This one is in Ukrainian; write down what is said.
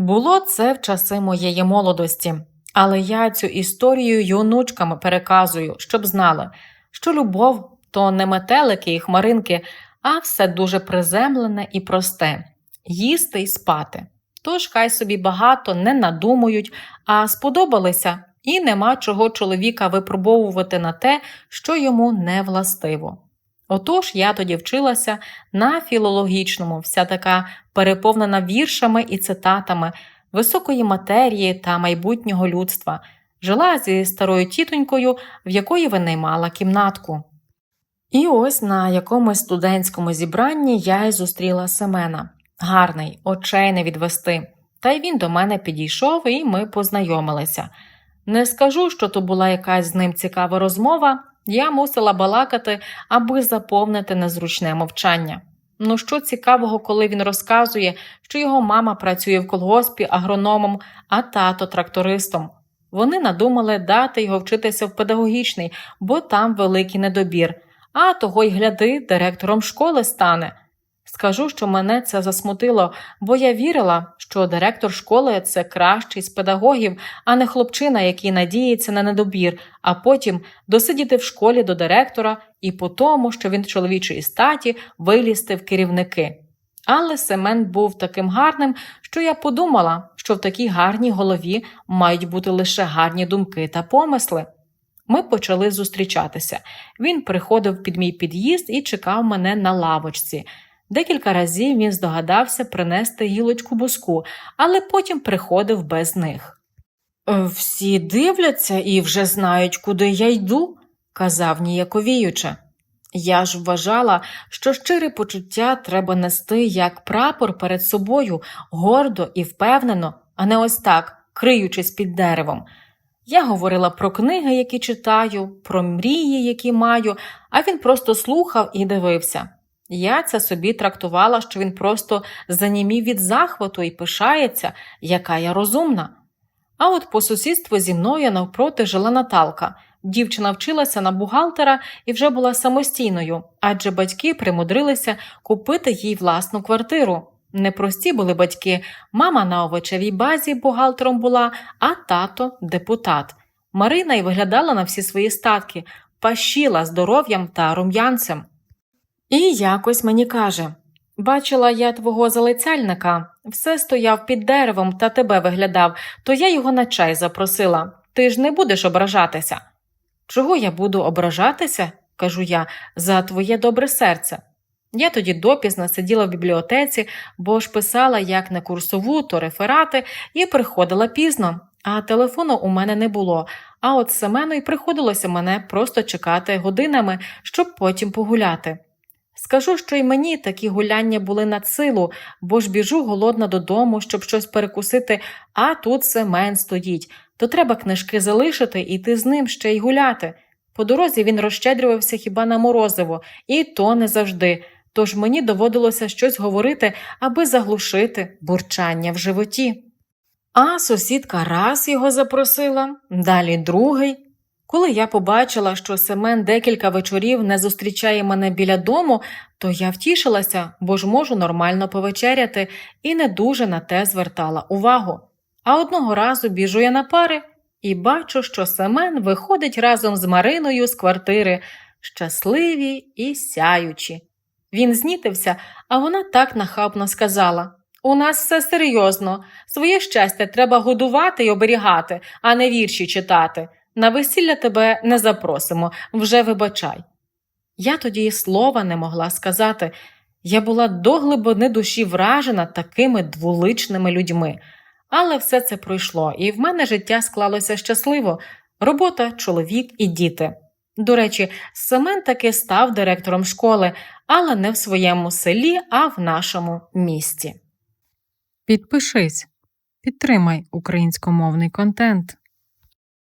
Було це в часи моєї молодості, але я цю історію й онучкам переказую, щоб знали, що любов то не метелики і хмаринки, а все дуже приземлене і просте їсти й спати. Тож хай собі багато не надумують, а сподобалися, і нема чого чоловіка випробовувати на те, що йому не властиво. Отож я тоді вчилася на філологічному, вся така переповнена віршами і цитатами високої матерії та майбутнього людства, жила зі старою тітонькою, в якої винаймала кімнатку. І ось на якомусь студентському зібранні я й зустріла Семена. Гарний, очей не відвести. Та й він до мене підійшов, і ми познайомилися. Не скажу, що то була якась з ним цікава розмова, я мусила балакати, аби заповнити незручне мовчання. Ну що цікавого, коли він розказує, що його мама працює в колгоспі агрономом, а тато трактористом. Вони надумали дати його вчитися в педагогічний, бо там великий недобір, а того й гляди, директором школи стане. Скажу, що мене це засмутило, бо я вірила, що директор школи це кращий з педагогів, а не хлопчина, який надіється на недобір, а потім досидіти в школі до директора і по тому, що він чоловічої статі вилізти в керівники. Але Семен був таким гарним, що я подумала, що в такій гарній голові мають бути лише гарні думки та помисли. Ми почали зустрічатися. Він приходив під мій під'їзд і чекав мене на лавочці. Декілька разів він здогадався принести гілочку буску, але потім приходив без них. «Е, Всі дивляться і вже знають, куди я йду, казав ніяковіюче. Я ж вважала, що щире почуття треба нести як прапор перед собою, гордо і впевнено, а не ось так, криючись під деревом. Я говорила про книги, які читаю, про мрії, які маю, а він просто слухав і дивився. Я це собі трактувала, що він просто занімів від захвату і пишається, яка я розумна. А от по сусідству зі мною навпроти жила Наталка. Дівчина вчилася на бухгалтера і вже була самостійною, адже батьки примудрилися купити їй власну квартиру. Непрості були батьки, мама на овочевій базі бухгалтером була, а тато депутат. Марина й виглядала на всі свої статки, пащила здоров'ям та рум'янцем. І якось мені каже Бачила я твого залицяльника, все стояв під деревом та тебе виглядав, то я його на чай запросила. Ти ж не будеш ображатися. Чого я буду ображатися? кажу я, за твоє добре серце. Я тоді допізно сиділа в бібліотеці, бо ж писала як на курсову, то реферати, і приходила пізно, а телефону у мене не було. А от Семену й приходилося мене просто чекати годинами, щоб потім погуляти. Скажу, що й мені такі гуляння були над силу, бо ж біжу голодна додому, щоб щось перекусити, а тут Семен стоїть, то треба книжки залишити і йти з ним ще й гуляти. По дорозі він розщедрювався хіба на морозиво, і то не завжди. Тож мені доводилося щось говорити, аби заглушити бурчання в животі. А сусідка раз його запросила, далі другий. Коли я побачила, що Семен декілька вечорів не зустрічає мене біля дому, то я втішилася, бо ж можу нормально повечеряти і не дуже на те звертала увагу. А одного разу біжу я на пари і бачу, що Семен виходить разом з Мариною з квартири, щасливі і сяючі. Він знітився, а вона так нахабно сказала У нас все серйозно, своє щастя треба годувати й оберігати, а не вірші читати. На весілля тебе не запросимо, вже вибачай. Я тоді й слова не могла сказати. Я була до глибини душі вражена такими двуличними людьми. Але все це пройшло, і в мене життя склалося щасливо робота, чоловік і діти. До речі, Семен таки став директором школи, але не в своєму селі, а в нашому місті. Підпишись, підтримай українськомовний контент.